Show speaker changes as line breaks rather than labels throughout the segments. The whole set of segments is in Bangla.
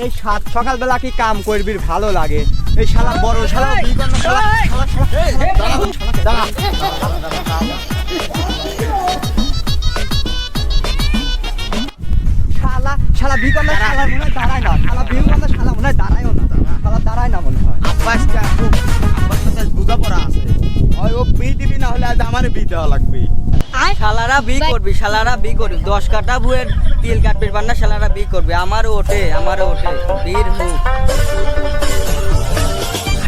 এই সাত সকালবেলা কি কাম করবি ভালো লাগে এই শালা বড় শালা শালা শালা, শালা। শালা মনে হয় দাঁড়ায় না শালা বিগন্ন শালা মনে হয় দাঁড়ায়ও না শালা দাঁড়ায় না মনে হয়
আব্বার সাথে বোঝাপড়া আছে ওই ও বি দিবি না হলে আজ আমার বি দেওয়া লাগবে
শালারা বি করবি শালারা বি করবি। দশ কাটা বুয়ের তিল কাটবি বান্না শালারা বি করবি। আমারও ওঠে আমারও ওঠে। বীর মুখ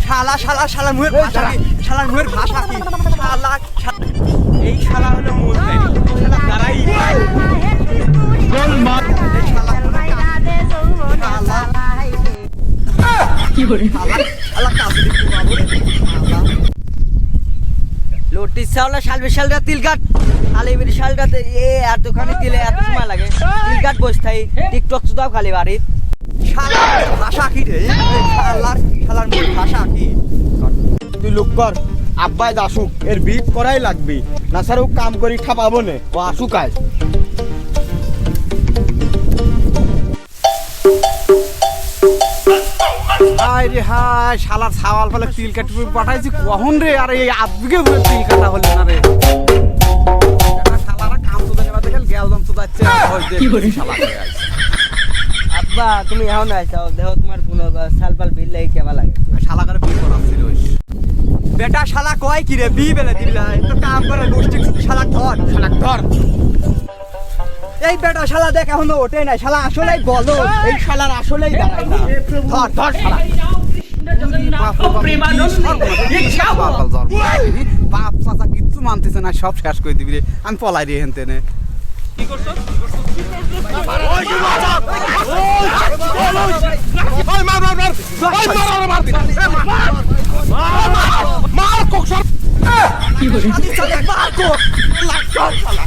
শালা শালা শালা মুহের ভাষা কি? শালার মুহের ভাষা কি? শালা
এই শালা হলো মূল শালা দাঁড়াই
এই শালা শালা। রে। শালা।
লোটিস শালা শালবে শালরা তিল কাট আলিবির শালটাতে এ এতখানি দিলে এত সময় লাগে। তিল কাট বসে থাই, টিকটক শুধাও খালি বাড়িত
শালার ভাষা কি রে? শালার শালার মুখ ভাষা কি?
তুই লোক কর, আব্বাই দাসুক, এর বিট করাই লাগবে। না স্যার ও কাম করি খাপাবো নে। ও আসুক আজ।
হাই রে হাই শালার ছাওয়াল ফলে তিল কাটি পাঠাইছি কখন রে? আর এই আজকে তিল কাটা হলো না রে। শালারা কাম তো দেখে গেল দাম তো যাচ্ছে কি করে শালা
আব্বা তুমি এখন আইসাও দেখো তোমার কোনো সালপাল বিল লাগে কেমন লাগে
শালা করে বিয়ে করা ওই।
বেটা শালা কয় কি রে? বি বেলে দিলা তো কাম করে গোষ্ঠী শালা ধর শালা ধর। এই বেটা শালা দেখ এখনও ওঠে নাই শালা আসলেই বলো এই শালার আসলেই দাঁড়ায় না ধর ধর শালা
বাপ কি চাচা কিচ্ছু মানতেছে না সব শেষ করে দিবি রে আমি পলাই রে হেনতে নে
শালা, শালা, শালা, শালা।